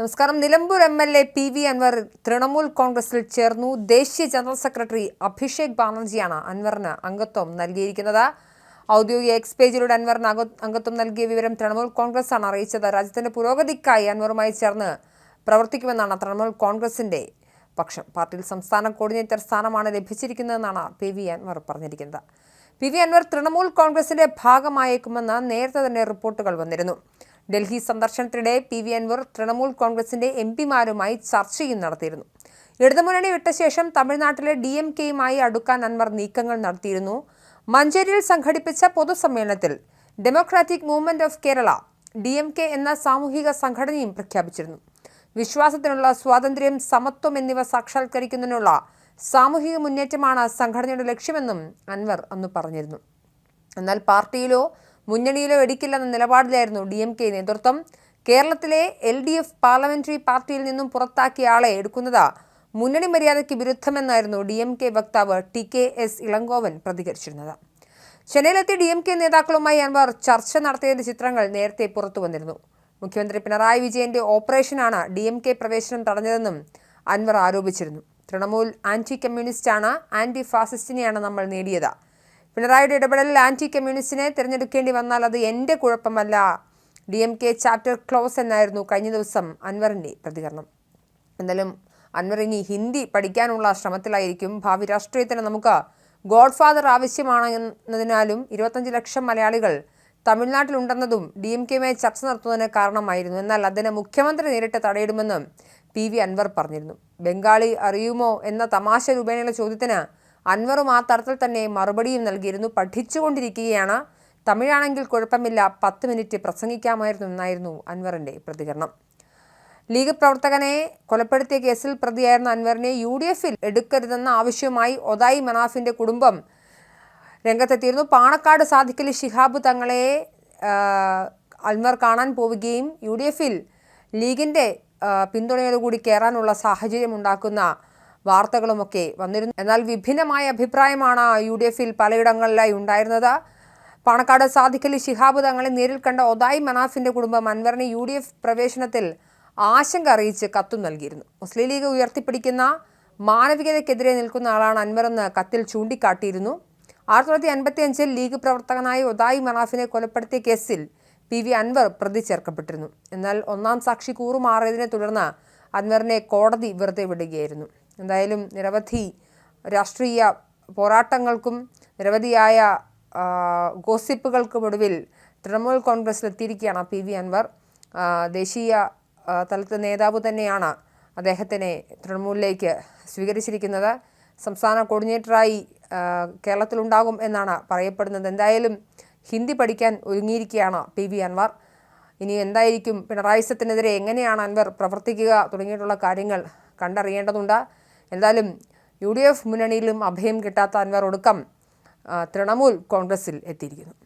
നമസ്കാരം. Nilambur M L A P V Anvar Trinamool കോൺഗ്രസിൽ ചേർന്നു. ദേശീയ ജനറൽ സെക്രട്ടറി അഭിഷേക് ബാനർജിയാണ് അൻവറിന് അംഗത്വം നൽകിയിരിക്കുന്നത്. ഔദ്യോഗിക എക്സ് പേജിലൂടെ അൻവറിന് അംഗത്വം നൽകിയ വിവരം തൃണമൂൽ കോൺഗ്രസ് ആണ് അറിയിച്ചത്. രാജ്യത്തിന്റെ പുരോഗതിക്കായി അൻവറുമായി ചേർന്ന് പ്രവർത്തിക്കുമെന്നാണ് തൃണമൂൽ കോൺഗ്രസിന്റെ പക്ഷം. പാർട്ടിയിൽ സംസ്ഥാന കോർഡിനേറ്റർ സ്ഥാനമാണ് ലഭിച്ചിരിക്കുന്നതെന്നാണ് പി വി അൻവർ പറഞ്ഞിരിക്കുന്നത്. പി വി അൻവർ തൃണമൂൽ കോൺഗ്രസിന്റെ ഭാഗമായേക്കുമെന്ന് നേരത്തെ തന്നെ റിപ്പോർട്ടുകൾ വന്നിരുന്നു. ഡൽഹി സന്ദർശനത്തിനിടെ പി വി അൻവർ തൃണമൂൽ കോൺഗ്രസിന്റെ എം പിമാരുമായി ചർച്ചയും നടത്തിയിരുന്നു. ഇടതുമുന്നണി വിട്ട ശേഷം തമിഴ്നാട്ടിലെ ഡി എം കെയുമായി അടുക്കാൻ അൻവർ നീക്കങ്ങൾ നടത്തിയിരുന്നു. മഞ്ചേരിയിൽ സംഘടിപ്പിച്ച പൊതുസമ്മേളനത്തിൽ democratic movement of Kerala D M K എന്ന സാമൂഹിക സംഘടനയും പ്രഖ്യാപിച്ചിരുന്നു. വിശ്വാസത്തിനുള്ള സ്വാതന്ത്ര്യം സമത്വം എന്നിവ സാക്ഷാത്കരിക്കുന്നതിനുള്ള സാമൂഹിക മുന്നേറ്റമാണ് സംഘടനയുടെ ലക്ഷ്യമെന്നും അൻവർ അന്ന് പറഞ്ഞിരുന്നു. എന്നാൽ പാർട്ടിയിലോ മുന്നണിയിലോ എടുക്കില്ലെന്ന നിലപാടിലായിരുന്നു ഡി എം കെ നേതൃത്വം. കേരളത്തിലെ എൽ ഡി എഫ് പാർലമെന്ററി പാർട്ടിയിൽ നിന്നും പുറത്താക്കിയ ആളെ എടുക്കുന്നത് മുന്നണി മര്യാദയ്ക്ക് വിരുദ്ധമെന്നായിരുന്നു ഡി എം കെ വക്താവ് ടി കെ എസ് ഇളങ്കോവൻ പ്രതികരിച്ചിരുന്നത്. ചെന്നൈയിലെത്തിയ ഡി എം കെ നേതാക്കളുമായി അൻവർ ചർച്ച നടത്തിയതിന്റെ ചിത്രങ്ങൾ നേരത്തെ പുറത്തു വന്നിരുന്നു. മുഖ്യമന്ത്രി പിണറായി വിജയന്റെ ഓപ്പറേഷനാണ് ഡി എം കെ പ്രവേശനം തടഞ്ഞതെന്നും അൻവർ ആരോപിച്ചിരുന്നു. തൃണമൂൽ ആന്റി കമ്മ്യൂണിസ്റ്റാണ് ആന്റി ഫാസിസ്റ്റിനെയാണ് നമ്മൾ നേടിയത്. പിണറായിയുടെ ഇടപെടലിൽ ആന്റി കമ്മ്യൂണിസ്റ്റിനെ തിരഞ്ഞെടുക്കേണ്ടി വന്നാൽ അത് എന്റെ കുഴപ്പമല്ല. D M K chapter close എന്നായിരുന്നു കഴിഞ്ഞ ദിവസം അൻവറിന്റെ പ്രതികരണം. എന്നാലും അൻവർ ഇനി ഹിന്ദി പഠിക്കാനുള്ള ശ്രമത്തിലായിരിക്കും. ഭാവി രാഷ്ട്രീയത്തിന് നമുക്ക് ഗോഡ് ഫാദർ ആവശ്യമാണ് ഇരുപത്തഞ്ച് ലക്ഷം മലയാളികൾ തമിഴ്നാട്ടിലുണ്ടെന്നതും ഡി എം കെയുമായി ചർച്ച നടത്തുന്നതിന് കാരണമായിരുന്നു. എന്നാൽ അതിന് മുഖ്യമന്ത്രി നേരിട്ട് തടയിടുമെന്നും പി വി അൻവർ പറഞ്ഞിരുന്നു. ബംഗാളി അറിയുമോ എന്ന തമാശ രൂപേണയുള്ള ചോദ്യത്തിന് അൻവറും ആ തരത്തിൽ തന്നെ മറുപടിയും നൽകിയിരുന്നു. പഠിച്ചുകൊണ്ടിരിക്കുകയാണ്. തമിഴാണെങ്കിൽ കുഴപ്പമില്ല. പത്ത് മിനിറ്റ് പ്രസംഗിക്കാമായിരുന്നു എന്നായിരുന്നു അൻവറിന്റെ പ്രതികരണം. ലീഗ് പ്രവർത്തകനെ കൊലപ്പെടുത്തിയ കേസിൽ പ്രതിയായിരുന്ന അൻവറിനെ യു ഡി എഫിൽ എടുക്കരുതെന്ന ആവശ്യവുമായി ഒതായി മനാഫിന്റെ കുടുംബം രംഗത്തെത്തിയിരുന്നു. പാണക്കാട് സാധിക്കൽ ഷിഹാബ് തങ്ങളെ അൻവർ കാണാൻ പോവുകയും യു ഡി എഫിൽ ലീഗിന്റെ പിന്തുണയോടുകൂടി കയറാനുള്ള സാഹചര്യം ഉണ്ടാക്കുന്ന വാർത്തകളുമൊക്കെ വന്നിരുന്നു. എന്നാൽ വിഭിന്നമായ അഭിപ്രായമാണ് യു ഡി എഫിൽ പലയിടങ്ങളിലായി ഉണ്ടായിരുന്നത്. പാണക്കാട് സാധിക്കലി ശിഹാബ് തങ്ങളെ നേരിൽ കണ്ട ഒതായി മനാഫിന്റെ കുടുംബം അൻവറിന് യു ഡി എഫ് പ്രവേശനത്തിൽ ആശങ്ക അറിയിച്ച് കത്തും നൽകിയിരുന്നു. മുസ്ലിം ലീഗ് ഉയർത്തിപ്പിടിക്കുന്ന മാനവികതയ്ക്കെതിരെ നിൽക്കുന്ന ആളാണ് അൻവറെന്ന് കത്തിൽ ചൂണ്ടിക്കാട്ടിയിരുന്നു. ആയിരത്തി തൊള്ളായിരത്തി അൻപത്തി അഞ്ചിൽ ലീഗ് പ്രവർത്തകനായ ഒതായി മനാഫിനെ കൊലപ്പെടുത്തിയ കേസിൽ പി വി അൻവർ പ്രതി ചേർക്കപ്പെട്ടിരുന്നു. എന്നാൽ ഒന്നാം സാക്ഷി കൂറുമാറിയതിനെ തുടർന്ന് അൻവറിനെ കോടതി വെറുതെ വിടുകയായിരുന്നു. എന്തായാലും നിരവധി രാഷ്ട്രീയ പോരാട്ടങ്ങൾക്കും നിരവധിയായ ഗോസിപ്പുകൾക്കും ഒടുവിൽ തൃണമൂൽ കോൺഗ്രസ്സിൽ എത്തിയിരിക്കുകയാണ് പി വി അൻവർ. ദേശീയ തലത്തെ നേതാവ് തന്നെയാണ് അദ്ദേഹത്തിനെ തൃണമൂലിലേക്ക് സ്വീകരിച്ചിരിക്കുന്നത്. സംസ്ഥാന കോർഡിനേറ്ററായി കേരളത്തിലുണ്ടാകും എന്നാണ് പറയപ്പെടുന്നത്. എന്തായാലും ഹിന്ദി പഠിക്കാൻ ഒരുങ്ങിയിരിക്കുകയാണ് പി വി അൻവർ. ഇനി എന്തായിരിക്കും പിണറായി സത്തിനെതിരെ എങ്ങനെയാണ് അൻവർ പ്രവർത്തിക്കുക തുടങ്ങിയിട്ടുള്ള കാര്യങ്ങൾ കണ്ടറിയേണ്ടതുണ്ട്. എന്തായാലും യു ഡി എഫ് മുന്നണിയിലും അഭയം കിട്ടാത്ത അൻവർ ഒടുക്കം തൃണമൂൽ കോൺഗ്രസിൽ എത്തിയിരിക്കുന്നു.